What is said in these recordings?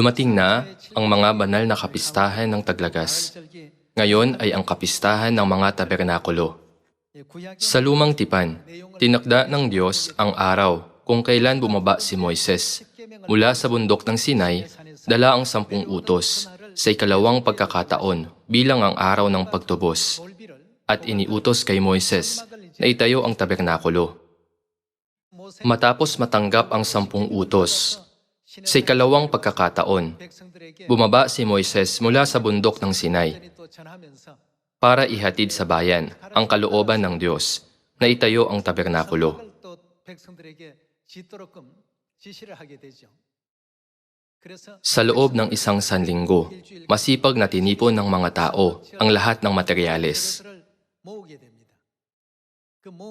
Dumating na ang mga banal na kapistahan ng taglagas. Ngayon ay ang kapistahan ng mga tabernakulo. Sa lumang tipan, tinakda ng Diyos ang araw kung kailan bumaba si Moises. Mula sa bundok ng Sinai, dala ang sampung utos sa ikalawang pagkakataon bilang ang araw ng pagtubos at iniutos kay Moises na itayo ang tabernakulo. Matapos matanggap ang sampung utos, sa ikalawang pagkakataon, bumaba si Moises mula sa bundok ng Sinai para ihatid sa bayan ang kalooban ng Diyos na itayo ang tabernakulo. Sa loob ng isang sanlinggo, masipag na tinipon ng mga tao ang lahat ng materyales.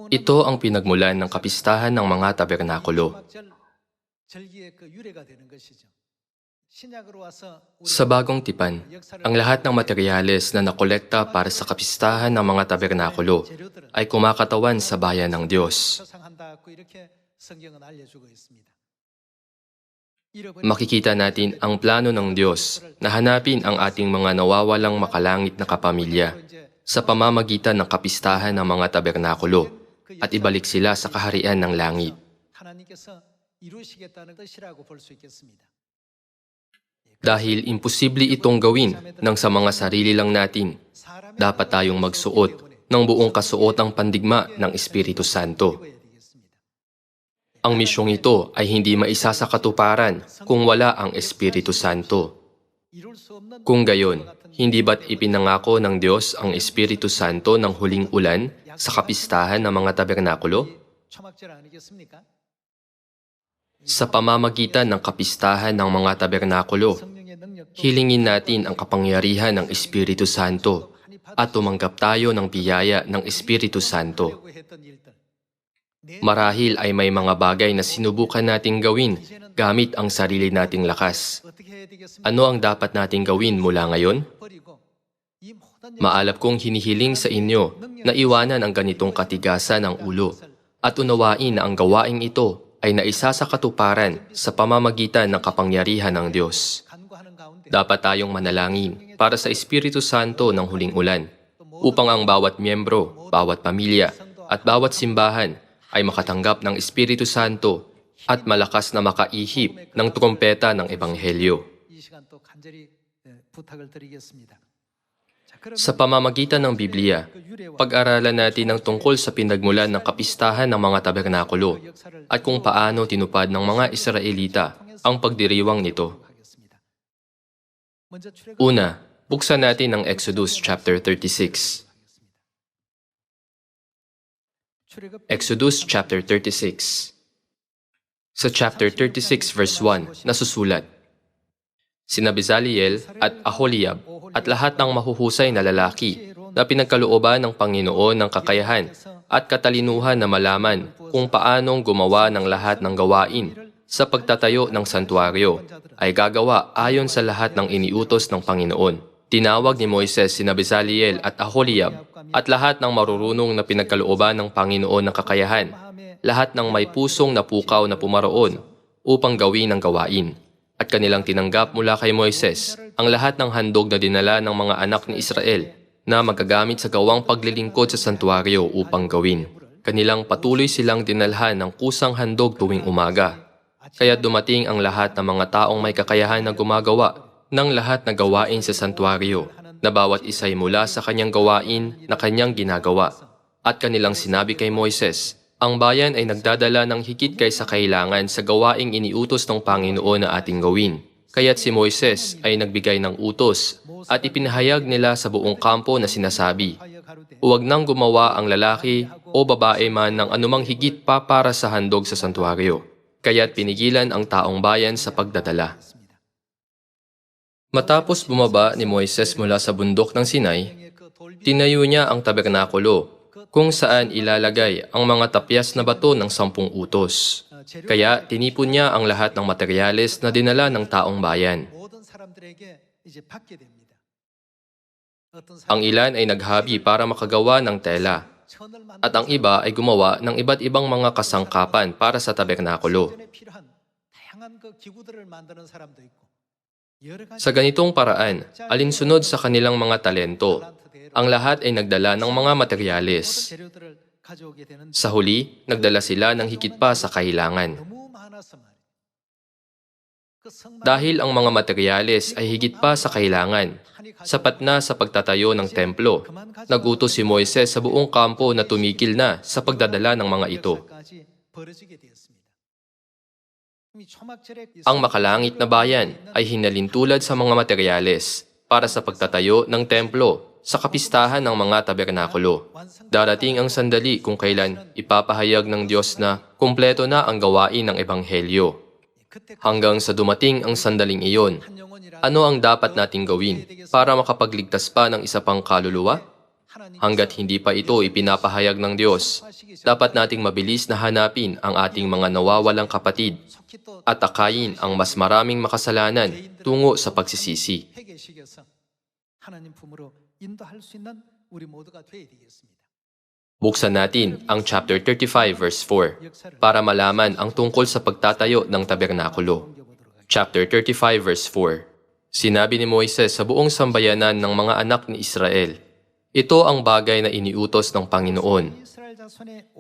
Ito ang pinagmulan ng kapistahan ng mga tabernakulo. Sa bagong tipan, ang lahat ng materyales na nakolekta para sa kapistahan ng mga tabernakulo ay kumakatawan sa bayan ng Diyos. Makikita natin ang plano ng Diyos na hanapin ang ating mga nawawalang makalangit na kapamilya sa pamamagitan ng kapistahan ng mga tabernakulo at ibalik sila sa kaharian ng langit. Dahil imposible itong gawin ng sa mga sarili lang natin, dapat tayong magsuot ng buong kasuotang pandigma ng Espiritu Santo. Ang misyong ito ay hindi maisa sa katuparan kung wala ang Espiritu Santo. Kung gayon, hindi ba't ipinangako ng Diyos ang Espiritu Santo ng huling ulan sa kapistahan ng mga tabernakulo? Sa pamamagitan ng kapistahan ng mga tabernakulo, hilingin natin ang kapangyarihan ng Espiritu Santo at tumanggap tayo ng biyaya ng Espiritu Santo. Marahil ay may mga bagay na sinubukan nating gawin gamit ang sarili nating lakas. Ano ang dapat nating gawin mula ngayon? Maalap kong hinihiling sa inyo na iwanan ang ganitong katigasan ng ulo at unawain na ang gawaing ito ay naisa sa katuparan sa pamamagitan ng kapangyarihan ng Diyos. Dapat tayong manalangin para sa Espiritu Santo ng huling ulan upang ang bawat miyembro, bawat pamilya at bawat simbahan ay makatanggap ng Espiritu Santo at malakas na makaihip ng trumpeta ng Ebanghelyo. Sa pamamagitan ng Biblia, pag-aralan natin ang tungkol sa pinagmulan ng kapistahan ng mga tabernakulo at kung paano tinupad ng mga Israelita ang pagdiriwang nito. Una, buksan natin ang Exodus chapter 36. Exodus chapter 36 Sa chapter 36 verse 1, nasusulat, Sina Bezaliel at Aholiab at lahat ng mahuhusay na lalaki na pinagkalooban ng Panginoon ng kakayahan at katalinuhan na malaman kung paanong gumawa ng lahat ng gawain sa pagtatayo ng santuaryo ay gagawa ayon sa lahat ng iniutos ng Panginoon. Tinawag ni Moises sina Bezaliel at Aholiab at lahat ng marurunong na pinagkalooban ng Panginoon ng kakayahan, lahat ng may pusong napukaw na pumaroon upang gawin ang gawain. At kanilang tinanggap mula kay Moises ang lahat ng handog na dinala ng mga anak ni Israel na magagamit sa gawang paglilingkod sa santuaryo upang gawin. Kanilang patuloy silang dinalhan ng kusang handog tuwing umaga. Kaya dumating ang lahat ng mga taong may kakayahan na gumagawa ng lahat na gawain sa santuaryo na bawat isa'y mula sa kanyang gawain na kanyang ginagawa. At kanilang sinabi kay Moises, ang bayan ay nagdadala ng higit kaysa kailangan sa gawaing iniutos ng Panginoon na ating gawin. Kaya't si Moises ay nagbigay ng utos at ipinahayag nila sa buong kampo na sinasabi, Huwag nang gumawa ang lalaki o babae man ng anumang higit pa para sa handog sa santuaryo. Kaya't pinigilan ang taong bayan sa pagdadala. Matapos bumaba ni Moises mula sa bundok ng Sinai, tinayo niya ang tabernakulo kung saan ilalagay ang mga tapyas na bato ng sampung utos. Kaya tinipon niya ang lahat ng materyales na dinala ng taong bayan. Ang ilan ay naghabi para makagawa ng tela, at ang iba ay gumawa ng iba't ibang mga kasangkapan para sa tabernakulo. Sa ganitong paraan, alinsunod sa kanilang mga talento, ang lahat ay nagdala ng mga materyales. Sa huli, nagdala sila ng higit pa sa kailangan. Dahil ang mga materyales ay higit pa sa kailangan, sapat na sa pagtatayo ng templo, nagutos si Moises sa buong kampo na tumigil na sa pagdadala ng mga ito. Ang makalangit na bayan ay hinalintulad sa mga materyales para sa pagtatayo ng templo sa kapistahan ng mga tabernakulo. Darating ang sandali kung kailan ipapahayag ng Diyos na kumpleto na ang gawain ng Ebanghelyo. Hanggang sa dumating ang sandaling iyon, ano ang dapat nating gawin para makapagligtas pa ng isa pang kaluluwa? Hanggat hindi pa ito ipinapahayag ng Diyos, dapat nating mabilis na hanapin ang ating mga nawawalang kapatid at akayin ang mas maraming makasalanan tungo sa pagsisisi. Buksan natin ang chapter 35 verse 4 para malaman ang tungkol sa pagtatayo ng tabernakulo. Chapter 35 verse 4 Sinabi ni Moises sa buong sambayanan ng mga anak ni Israel, ito ang bagay na iniutos ng Panginoon.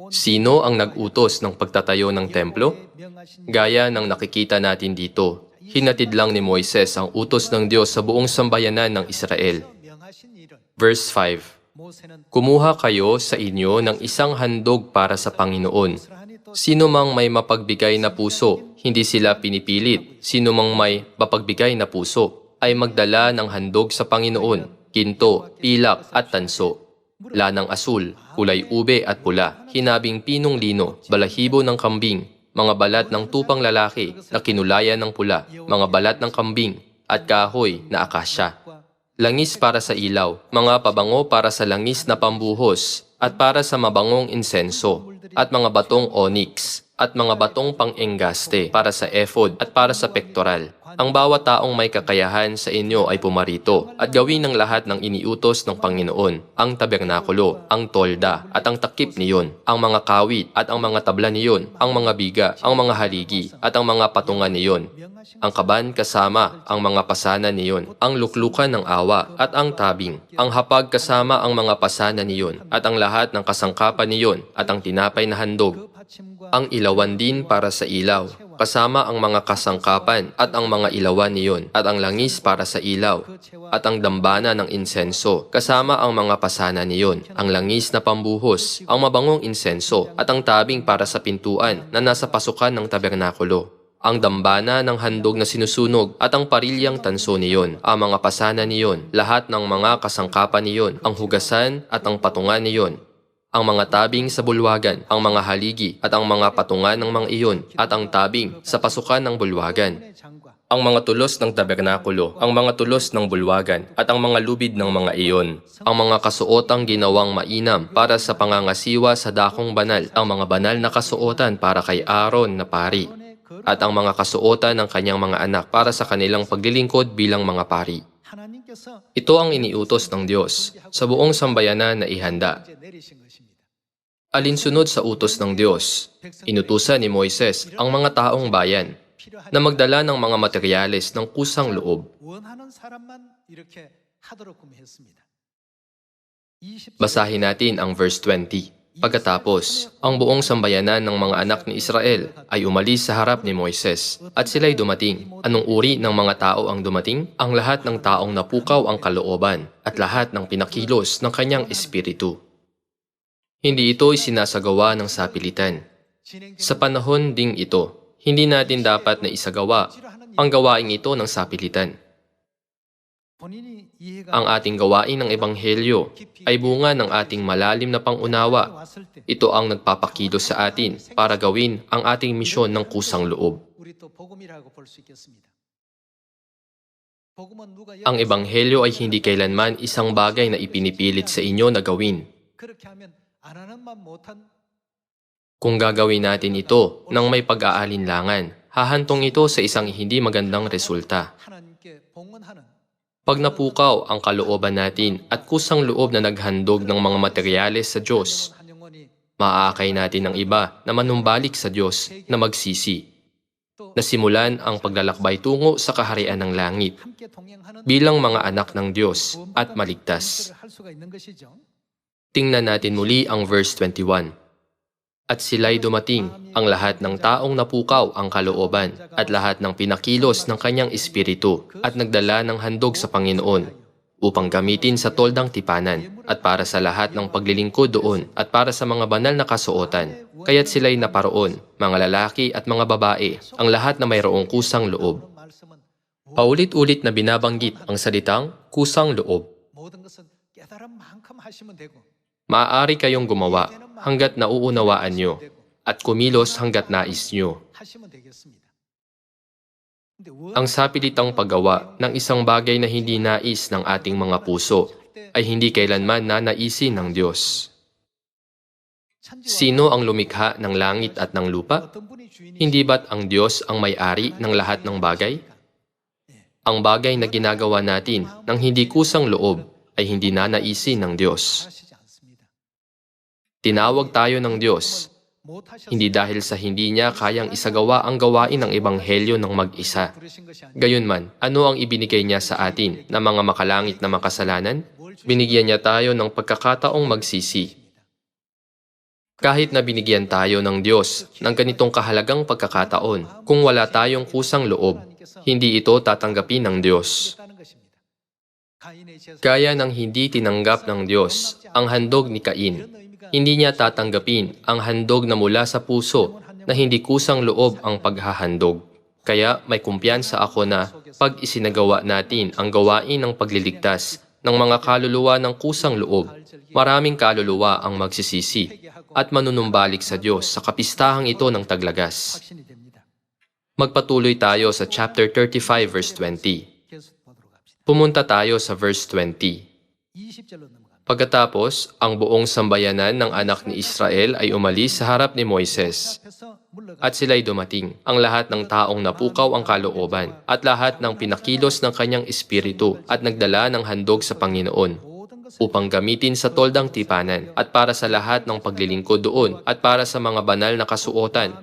Sino ang nagutos ng pagtatayo ng templo? Gaya ng nakikita natin dito, hinatid lang ni Moises ang utos ng Diyos sa buong sambayanan ng Israel. Verse 5 Kumuha kayo sa inyo ng isang handog para sa Panginoon. Sino mang may mapagbigay na puso, hindi sila pinipilit. Sino mang may mapagbigay na puso, ay magdala ng handog sa Panginoon ginto, pilak at tanso. Lanang asul, kulay ube at pula, hinabing pinong lino, balahibo ng kambing, mga balat ng tupang lalaki na kinulayan ng pula, mga balat ng kambing, at kahoy na akasya. Langis para sa ilaw, mga pabango para sa langis na pambuhos, at para sa mabangong insenso, at mga batong onyx, at mga batong pang-enggaste para sa ephod at para sa pektoral. Ang bawat taong may kakayahan sa inyo ay pumarito at gawin ng lahat ng iniutos ng Panginoon, ang tabernakulo, ang tolda, at ang takip niyon, ang mga kawit at ang mga tabla niyon, ang mga biga, ang mga haligi, at ang mga patungan niyon, ang kaban kasama ang mga pasana niyon, ang luklukan ng awa at ang tabing, ang hapag kasama ang mga pasana niyon, at ang lahat ng kasangkapan niyon, at ang tinapay na handog, ang ilawan din para sa ilaw, kasama ang mga kasangkapan at ang mga ilawan niyon, at ang langis para sa ilaw, at ang dambana ng insenso, kasama ang mga pasana niyon, ang langis na pambuhos, ang mabangong insenso, at ang tabing para sa pintuan na nasa pasukan ng tabernakulo. Ang dambana ng handog na sinusunog at ang parilyang tanso niyon, ang mga pasana niyon, lahat ng mga kasangkapan niyon, ang hugasan at ang patungan niyon, ang mga tabing sa bulwagan, ang mga haligi at ang mga patungan ng mga iyon at ang tabing sa pasukan ng bulwagan. Ang mga tulos ng tabernakulo, ang mga tulos ng bulwagan at ang mga lubid ng mga iyon. Ang mga kasuotang ginawang mainam para sa pangangasiwa sa dakong banal, ang mga banal na kasuotan para kay Aaron na pari, at ang mga kasuotan ng kanyang mga anak para sa kanilang paglilingkod bilang mga pari. Ito ang iniutos ng Diyos sa buong sambayanan na ihanda. Alinsunod sa utos ng Diyos, inutusan ni Moises ang mga taong bayan na magdala ng mga materyales ng kusang loob. Basahin natin ang verse 20. Pagkatapos, ang buong sambayanan ng mga anak ni Israel ay umalis sa harap ni Moises at sila'y dumating. Anong uri ng mga tao ang dumating? Ang lahat ng taong napukaw ang kalooban at lahat ng pinakilos ng kanyang espiritu. Hindi ito isinasagawa ng sapilitan. Sa panahon ding ito, hindi natin dapat na isagawa ang gawaing ito ng sapilitan. Ang ating gawain ng Ebanghelyo ay bunga ng ating malalim na pangunawa. Ito ang nagpapakilos sa atin para gawin ang ating misyon ng kusang loob. Ang Ebanghelyo ay hindi kailanman isang bagay na ipinipilit sa inyo na gawin. Kung gagawin natin ito nang may pag-aalinlangan, hahantong ito sa isang hindi magandang resulta pag napukaw ang kalooban natin at kusang loob na naghandog ng mga materyales sa Diyos, maaakay natin ang iba na manumbalik sa Diyos na magsisi. Nasimulan ang paglalakbay tungo sa kaharian ng langit bilang mga anak ng Diyos at maligtas. Tingnan natin muli ang verse 21. At sila'y dumating ang lahat ng taong napukaw ang kalooban at lahat ng pinakilos ng kanyang espiritu at nagdala ng handog sa Panginoon upang gamitin sa toldang tipanan at para sa lahat ng paglilingkod doon at para sa mga banal na kasuotan. Kaya't sila'y naparoon, mga lalaki at mga babae, ang lahat na mayroong kusang loob. Paulit-ulit na binabanggit ang salitang kusang loob. Maaari kayong gumawa hanggat nauunawaan nyo at kumilos hanggat nais nyo. Ang sapilitang paggawa ng isang bagay na hindi nais ng ating mga puso ay hindi kailanman nanaisin ng Diyos. Sino ang lumikha ng langit at ng lupa? Hindi ba't ang Diyos ang may-ari ng lahat ng bagay? Ang bagay na ginagawa natin ng hindi kusang loob ay hindi nanaisin ng Diyos. Tinawag tayo ng Diyos, hindi dahil sa hindi niya kayang isagawa ang gawain ng Ebanghelyo ng mag-isa. Gayunman, ano ang ibinigay niya sa atin na mga makalangit na makasalanan? Binigyan niya tayo ng pagkakataong magsisi. Kahit na binigyan tayo ng Diyos ng ganitong kahalagang pagkakataon, kung wala tayong kusang loob, hindi ito tatanggapin ng Diyos. Kaya ng hindi tinanggap ng Diyos ang handog ni Cain hindi niya tatanggapin ang handog na mula sa puso na hindi kusang loob ang paghahandog. Kaya may kumpiyansa ako na pag isinagawa natin ang gawain ng pagliligtas ng mga kaluluwa ng kusang loob, maraming kaluluwa ang magsisisi at manunumbalik sa Diyos sa kapistahang ito ng taglagas. Magpatuloy tayo sa chapter 35 verse 20. Pumunta tayo sa verse 20. Pagkatapos, ang buong sambayanan ng anak ni Israel ay umalis sa harap ni Moises. At sila'y dumating, ang lahat ng taong napukaw ang kalooban, at lahat ng pinakilos ng kanyang espiritu, at nagdala ng handog sa Panginoon, upang gamitin sa toldang tipanan, at para sa lahat ng paglilingkod doon, at para sa mga banal na kasuotan,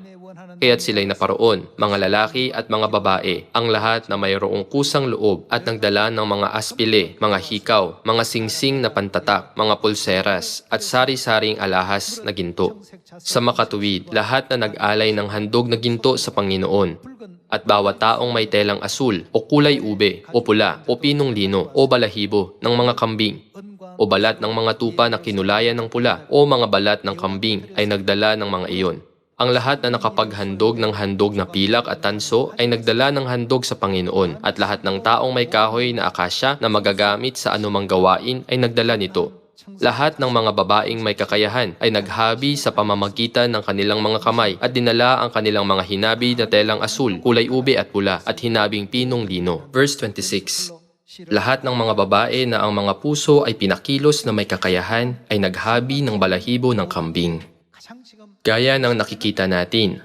kaya't sila'y naparoon, mga lalaki at mga babae, ang lahat na mayroong kusang loob at nagdala ng mga aspile, mga hikaw, mga singsing na pantatak, mga pulseras, at sari-saring alahas na ginto. Sa makatuwid, lahat na nag-alay ng handog na ginto sa Panginoon, at bawat taong may telang asul o kulay ube o pula o pinong lino o balahibo ng mga kambing o balat ng mga tupa na kinulayan ng pula o mga balat ng kambing ay nagdala ng mga iyon. Ang lahat na nakapaghandog ng handog na pilak at tanso ay nagdala ng handog sa Panginoon at lahat ng taong may kahoy na akasya na magagamit sa anumang gawain ay nagdala nito. Lahat ng mga babaeng may kakayahan ay naghabi sa pamamagitan ng kanilang mga kamay at dinala ang kanilang mga hinabi na telang asul, kulay ube at pula at hinabing pinong lino. Verse 26 lahat ng mga babae na ang mga puso ay pinakilos na may kakayahan ay naghabi ng balahibo ng kambing. Gaya ng nakikita natin,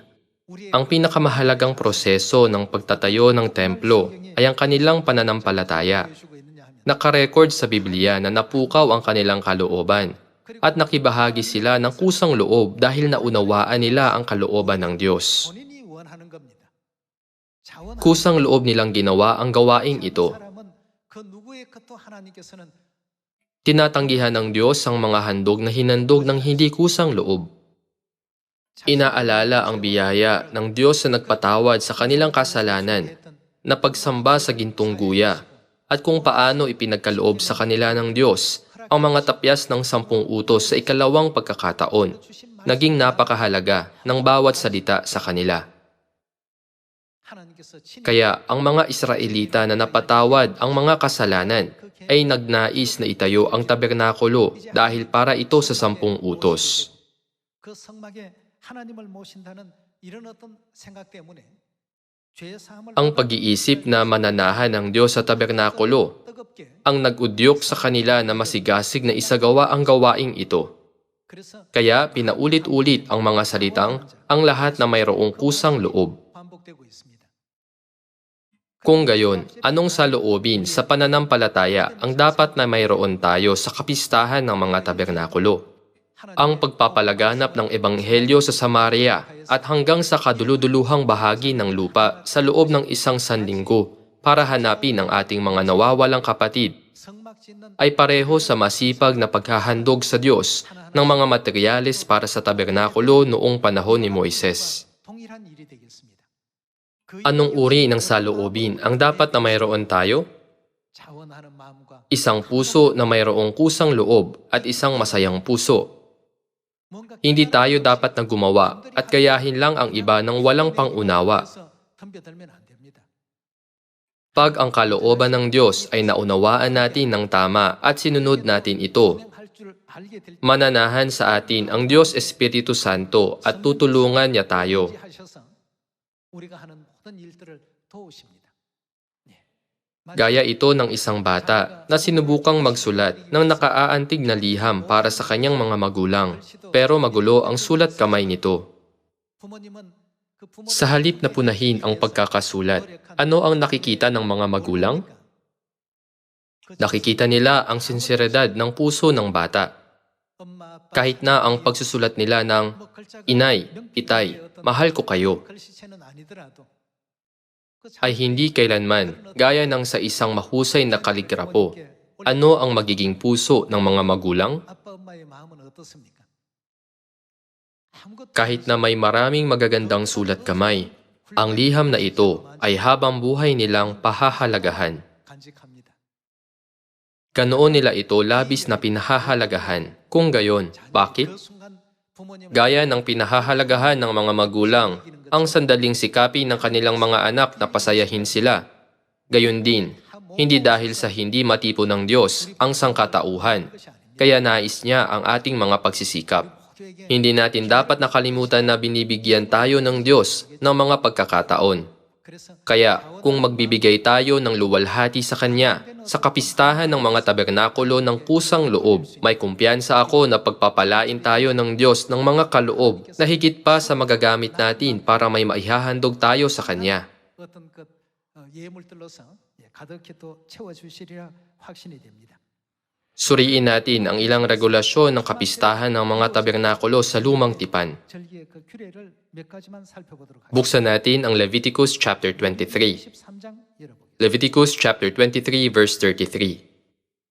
ang pinakamahalagang proseso ng pagtatayo ng templo ay ang kanilang pananampalataya. Nakarecord sa Biblia na napukaw ang kanilang kalooban at nakibahagi sila ng kusang loob dahil naunawaan nila ang kalooban ng Diyos. Kusang loob nilang ginawa ang gawaing ito. Tinatanggihan ng Diyos ang mga handog na hinandog ng hindi kusang loob Inaalala ang biyaya ng Diyos na nagpatawad sa kanilang kasalanan na pagsamba sa gintong guya at kung paano ipinagkaloob sa kanila ng Diyos ang mga tapyas ng sampung utos sa ikalawang pagkakataon. Naging napakahalaga ng bawat salita sa kanila. Kaya ang mga Israelita na napatawad ang mga kasalanan ay nagnais na itayo ang tabernakulo dahil para ito sa sampung utos. 그 성막에 하나님을 모신다는 이런 어떤 생각 때문에 죄 사함을 Ang pag-iisip na mananahan ng Diyos sa tabernakulo 뜨겁게 ang nag-udyok sa kanila na masigasig na isagawa ang gawaing ito. 그래서 Kaya pinaulit-ulit ang mga salitang ang lahat na mayroong kusang loob. 반복되고 있습니다. Kung gayon, anong saloobin sa pananampalataya ang dapat na mayroon tayo sa kapistahan ng mga tabernakulo? ang pagpapalaganap ng Ebanghelyo sa Samaria at hanggang sa kaduluduluhang bahagi ng lupa sa loob ng isang sanlinggo para hanapin ang ating mga nawawalang kapatid ay pareho sa masipag na paghahandog sa Diyos ng mga materyales para sa tabernakulo noong panahon ni Moises. Anong uri ng saloobin ang dapat na mayroon tayo? Isang puso na mayroong kusang loob at isang masayang puso hindi tayo dapat na gumawa at gayahin lang ang iba ng walang pangunawa. Pag ang kalooban ng Diyos ay naunawaan natin ng tama at sinunod natin ito, mananahan sa atin ang Diyos Espiritu Santo at tutulungan niya tayo. Gaya ito ng isang bata na sinubukang magsulat ng nakaaantig na liham para sa kanyang mga magulang, pero magulo ang sulat kamay nito. Sa halip na punahin ang pagkakasulat, ano ang nakikita ng mga magulang? Nakikita nila ang sinseridad ng puso ng bata. Kahit na ang pagsusulat nila ng, Inay, Itay, mahal ko kayo ay hindi kailanman gaya ng sa isang mahusay na kaligrapo. Ano ang magiging puso ng mga magulang? Kahit na may maraming magagandang sulat kamay, ang liham na ito ay habang buhay nilang pahahalagahan. Ganoon nila ito labis na pinahahalagahan. Kung gayon, bakit? Gaya ng pinahahalagahan ng mga magulang ang sandaling sikapi ng kanilang mga anak na pasayahin sila. Gayon din, hindi dahil sa hindi matipo ng Diyos ang sangkatauhan, kaya nais niya ang ating mga pagsisikap. Hindi natin dapat nakalimutan na binibigyan tayo ng Diyos ng mga pagkakataon. 그래서 Kaya kung magbibigay tayo ng luwalhati sa Kanya, sa kapistahan ng mga tabernakulo ng pusang loob, may kumpiyansa ako na pagpapalain tayo ng Diyos ng mga kaloob na higit pa sa magagamit natin para may maihahandog tayo sa Kanya. 어떤 것 어, 예물들로서 예, 가득히 또 채워주시리라 확신이 됩니다. Suriin natin ang ilang regulasyon ng kapistahan ng mga tabernakulo sa Lumang Tipan. Buksan natin ang Leviticus chapter 23. Leviticus chapter 23 verse 33.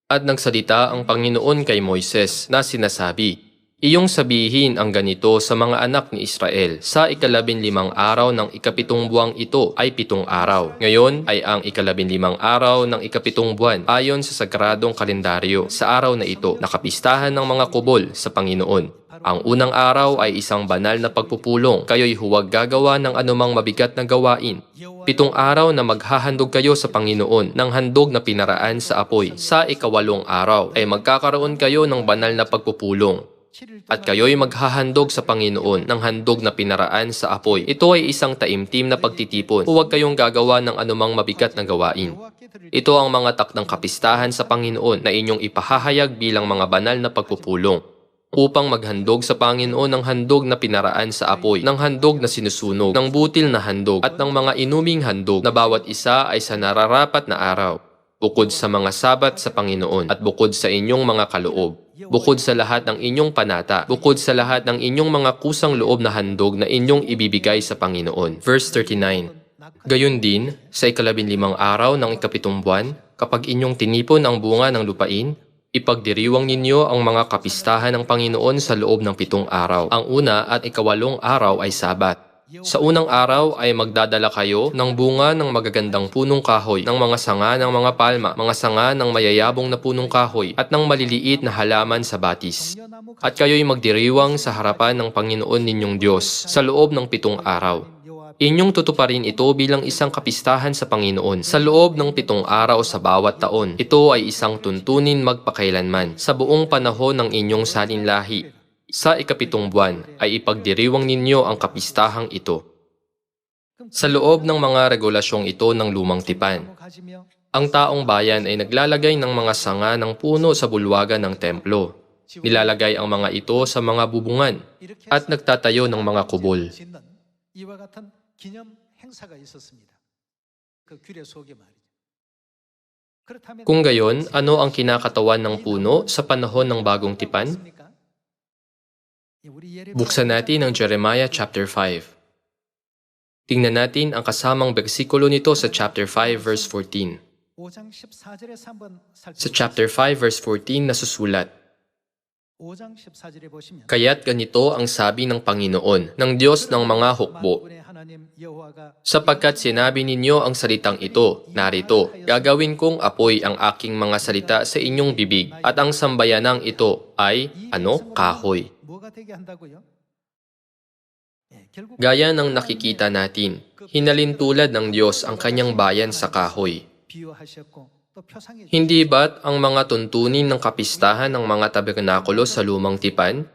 At nagsalita ang Panginoon kay Moises na sinasabi, Iyong sabihin ang ganito sa mga anak ni Israel, sa ikalabin limang araw ng ikapitong buwang ito ay pitong araw. Ngayon ay ang ikalabin limang araw ng ikapitong buwan ayon sa sagradong kalendaryo. Sa araw na ito, nakapistahan ng mga kubol sa Panginoon. Ang unang araw ay isang banal na pagpupulong. Kayo'y huwag gagawa ng anumang mabigat na gawain. Pitong araw na maghahandog kayo sa Panginoon ng handog na pinaraan sa apoy. Sa ikawalong araw ay magkakaroon kayo ng banal na pagpupulong. At kayo'y maghahandog sa Panginoon ng handog na pinaraan sa apoy. Ito ay isang taimtim na pagtitipon. Huwag kayong gagawa ng anumang mabigat na gawain. Ito ang mga takdang kapistahan sa Panginoon na inyong ipahahayag bilang mga banal na pagpupulong upang maghandog sa Panginoon ng handog na pinaraan sa apoy, ng handog na sinusunog, ng butil na handog, at ng mga inuming handog na bawat isa ay sa nararapat na araw, bukod sa mga sabat sa Panginoon at bukod sa inyong mga kaloob, bukod sa lahat ng inyong panata, bukod sa lahat ng inyong mga kusang loob na handog na inyong ibibigay sa Panginoon. Verse 39 Gayon din, sa ikalabinlimang araw ng ikapitong buwan, kapag inyong tinipon ang bunga ng lupain, ipagdiriwang ninyo ang mga kapistahan ng Panginoon sa loob ng pitong araw. Ang una at ikawalong araw ay Sabat. Sa unang araw ay magdadala kayo ng bunga ng magagandang punong kahoy, ng mga sanga ng mga palma, mga sanga ng mayayabong na punong kahoy, at ng maliliit na halaman sa batis. At kayo'y magdiriwang sa harapan ng Panginoon ninyong Diyos sa loob ng pitong araw. Inyong tutuparin ito bilang isang kapistahan sa Panginoon sa loob ng pitong araw sa bawat taon. Ito ay isang tuntunin magpakailanman sa buong panahon ng inyong salinlahi. Sa ikapitong buwan ay ipagdiriwang ninyo ang kapistahang ito. Sa loob ng mga regulasyong ito ng lumang tipan, ang taong bayan ay naglalagay ng mga sanga ng puno sa bulwagan ng templo. Nilalagay ang mga ito sa mga bubungan at nagtatayo ng mga kubol. Kung gayon, ano ang kinakatawan ng puno sa panahon ng bagong tipan? Buksan natin ang Jeremiah chapter 5. Tingnan natin ang kasamang bersikulo nito sa chapter 5 verse 14. Sa chapter 5 verse 14 nasusulat, Kaya't ganito ang sabi ng Panginoon, ng Diyos ng mga hukbo, Sapagkat sinabi ninyo ang salitang ito, narito, gagawin kong apoy ang aking mga salita sa inyong bibig, at ang sambayanang ito ay, ano, kahoy. Gaya ng nakikita natin, hinalin tulad ng Diyos ang kanyang bayan sa kahoy. Hindi ba't ang mga tuntunin ng kapistahan ng mga tabernakulo sa lumang tipan?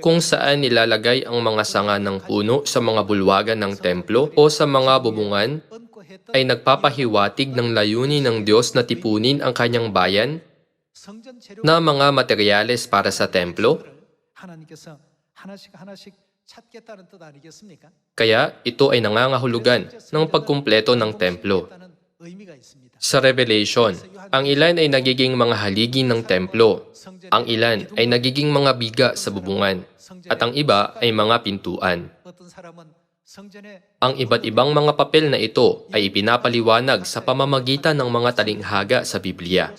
kung saan nilalagay ang mga sanga ng puno sa mga bulwagan ng templo o sa mga bubungan, ay nagpapahiwatig ng layunin ng Diyos na tipunin ang kanyang bayan na mga materyales para sa templo? Kaya ito ay nangangahulugan ng pagkumpleto ng templo. Sa Revelation, ang ilan ay nagiging mga haligi ng templo, ang ilan ay nagiging mga biga sa bubungan, at ang iba ay mga pintuan. Ang iba't ibang mga papel na ito ay ipinapaliwanag sa pamamagitan ng mga talinghaga sa Biblia.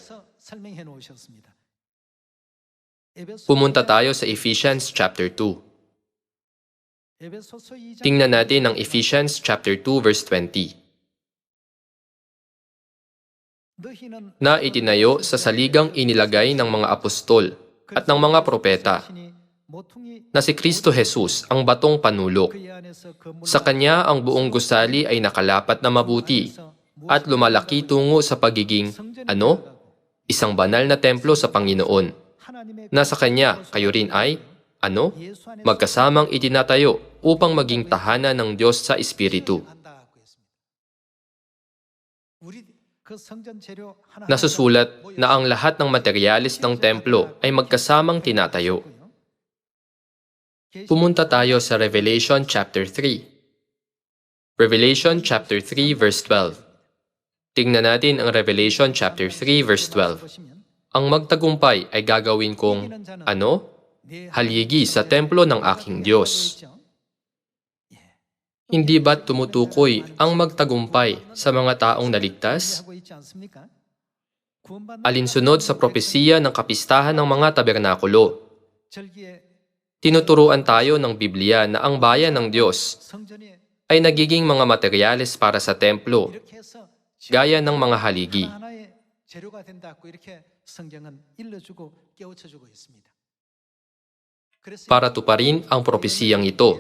Pumunta tayo sa Ephesians chapter 2. Tingnan natin ang Ephesians chapter 2 verse 20 na itinayo sa saligang inilagay ng mga apostol at ng mga propeta na si Kristo Jesus ang batong panulok. Sa Kanya ang buong gusali ay nakalapat na mabuti at lumalaki tungo sa pagiging, ano? Isang banal na templo sa Panginoon. Na sa Kanya kayo rin ay, ano? Magkasamang itinatayo upang maging tahanan ng Diyos sa Espiritu. Nasusulat na ang lahat ng materyales ng templo ay magkasamang tinatayo. Pumunta tayo sa Revelation chapter 3. Revelation chapter 3 verse 12. Tingnan natin ang Revelation chapter 3 verse 12. Ang magtagumpay ay gagawin kong, ano? Haligi sa templo ng aking Diyos. Hindi ba't tumutukoy ang magtagumpay sa mga taong naligtas? Alinsunod sa propesiya ng kapistahan ng mga tabernakulo. Tinuturuan tayo ng Biblia na ang bayan ng Diyos ay nagiging mga materyales para sa templo, gaya ng mga haligi. Para tuparin ang propesiyang ito,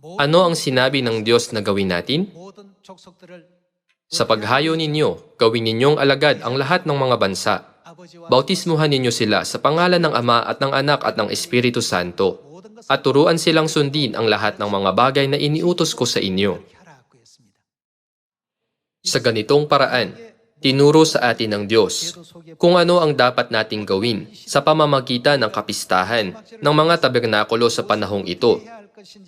ano ang sinabi ng Diyos na gawin natin? Sa paghayo ninyo, gawin ninyong alagad ang lahat ng mga bansa. Bautismuhan ninyo sila sa pangalan ng Ama at ng Anak at ng Espiritu Santo, at turuan silang sundin ang lahat ng mga bagay na iniutos ko sa inyo. Sa ganitong paraan, tinuro sa atin ng Diyos kung ano ang dapat nating gawin sa pamamagitan ng kapistahan ng mga tabernakulo sa panahong ito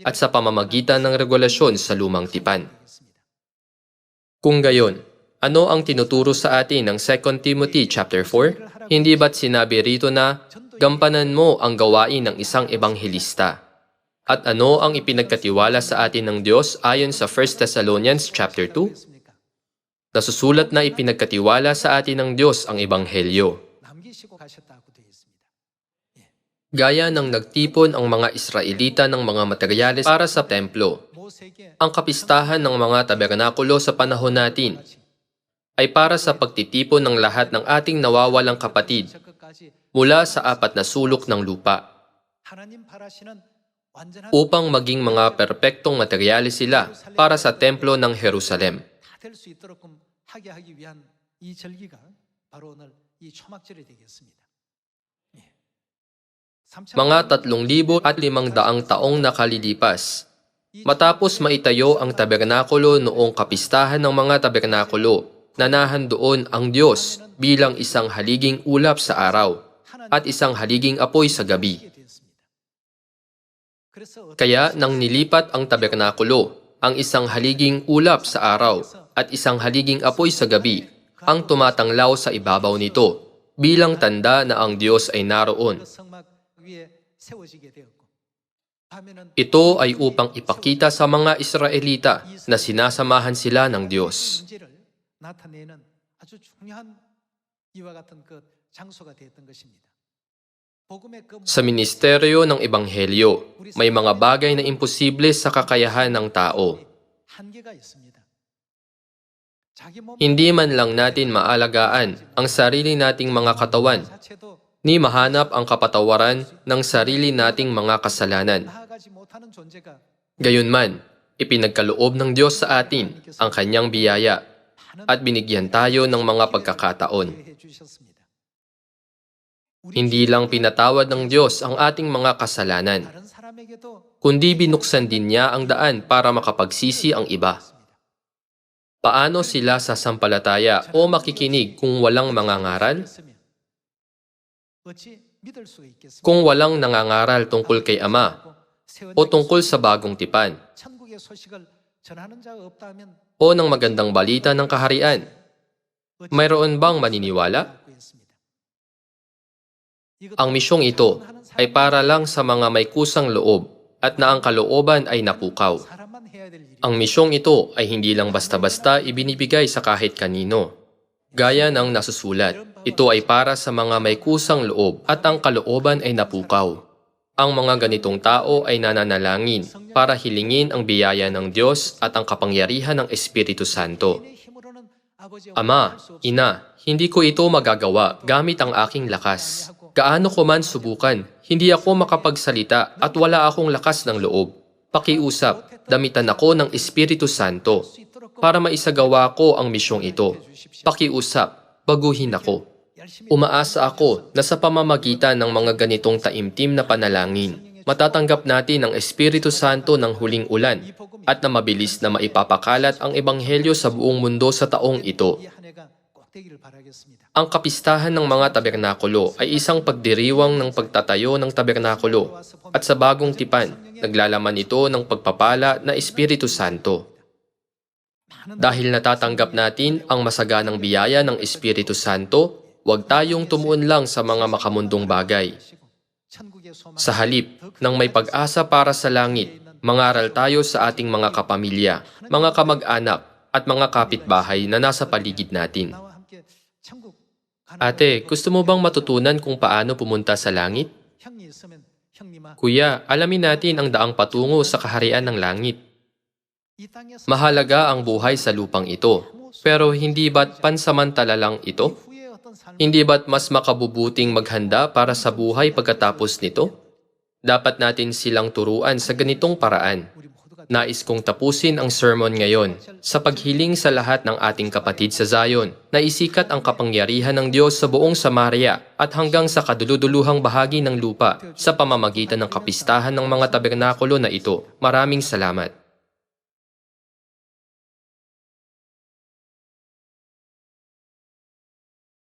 at sa pamamagitan ng regulasyon sa lumang tipan. Kung gayon, ano ang tinuturo sa atin ng 2 Timothy chapter 4? Hindi ba't sinabi rito na gampanan mo ang gawain ng isang ebanghelista? At ano ang ipinagkatiwala sa atin ng Diyos ayon sa 1 Thessalonians chapter 2? Nasusulat na ipinagkatiwala sa atin ng Diyos ang ebanghelyo. Gaya ng nagtipon ang mga Israelita ng mga materyales para sa templo, 모세에게 ang kapistahan ng mga tabernakulo sa panahon natin ay para sa pagtitipon ng lahat ng ating nawawalang kapatid 저 끝까지 mula sa apat na sulok ng lupa 하나님 바라시는 완전한 upang maging mga perpektong materyales sila para sa templo ng Jerusalem. 다 될 수 있도록끔 하게 하기 위한 이 절기가 바로 오늘 이 초막절이 되겠습니다. mga 3,500 taong nakalilipas. Matapos maitayo ang tabernakulo noong kapistahan ng mga tabernakulo, nanahan doon ang Diyos bilang isang haliging ulap sa araw at isang haliging apoy sa gabi. Kaya nang nilipat ang tabernakulo, ang isang haliging ulap sa araw at isang haliging apoy sa gabi ang tumatanglaw sa ibabaw nito bilang tanda na ang Diyos ay naroon. Ito ay upang ipakita sa mga Israelita na sinasamahan sila ng Diyos. Sa ministeryo ng Ebanghelyo, may mga bagay na imposible sa kakayahan ng tao. Hindi man lang natin maalagaan ang sarili nating mga katawan ni mahanap ang kapatawaran ng sarili nating mga kasalanan. Gayunman, ipinagkaloob ng Diyos sa atin ang kanyang biyaya at binigyan tayo ng mga pagkakataon. Hindi lang pinatawad ng Diyos ang ating mga kasalanan, kundi binuksan din niya ang daan para makapagsisi ang iba. Paano sila sasampalataya o makikinig kung walang mga ngaral? Kung walang nangangaral tungkol kay Ama o tungkol sa bagong tipan o ng magandang balita ng kaharian, mayroon bang maniniwala? Ang misyong ito ay para lang sa mga may kusang loob at na ang kalooban ay napukaw. Ang misyong ito ay hindi lang basta-basta ibinibigay sa kahit kanino, gaya ng nasusulat. Ito ay para sa mga may kusang loob at ang kalooban ay napukaw. Ang mga ganitong tao ay nananalangin para hilingin ang biyaya ng Diyos at ang kapangyarihan ng Espiritu Santo. Ama, Ina, hindi ko ito magagawa gamit ang aking lakas. Gaano ko man subukan, hindi ako makapagsalita at wala akong lakas ng loob. Pakiusap, damitan ako ng Espiritu Santo para maisagawa ko ang misyong ito. Pakiusap, baguhin ako. Umaasa ako na sa pamamagitan ng mga ganitong taimtim na panalangin, matatanggap natin ang Espiritu Santo ng huling ulan at na mabilis na maipapakalat ang Ebanghelyo sa buong mundo sa taong ito. Ang kapistahan ng mga tabernakulo ay isang pagdiriwang ng pagtatayo ng tabernakulo at sa bagong tipan, naglalaman ito ng pagpapala na Espiritu Santo. Dahil natatanggap natin ang masaganang biyaya ng Espiritu Santo, huwag tayong tumuon lang sa mga makamundong bagay. Sa halip, nang may pag-asa para sa langit, mangaral tayo sa ating mga kapamilya, mga kamag-anak, at mga kapitbahay na nasa paligid natin. Ate, gusto mo bang matutunan kung paano pumunta sa langit? Kuya, alamin natin ang daang patungo sa kaharian ng langit. Mahalaga ang buhay sa lupang ito, pero hindi ba't pansamantala lang ito? Hindi ba't mas makabubuting maghanda para sa buhay pagkatapos nito? Dapat natin silang turuan sa ganitong paraan. Nais kong tapusin ang sermon ngayon sa paghiling sa lahat ng ating kapatid sa Zion na isikat ang kapangyarihan ng Diyos sa buong Samaria at hanggang sa kaduluduluhang bahagi ng lupa sa pamamagitan ng kapistahan ng mga tabernakulo na ito. Maraming salamat.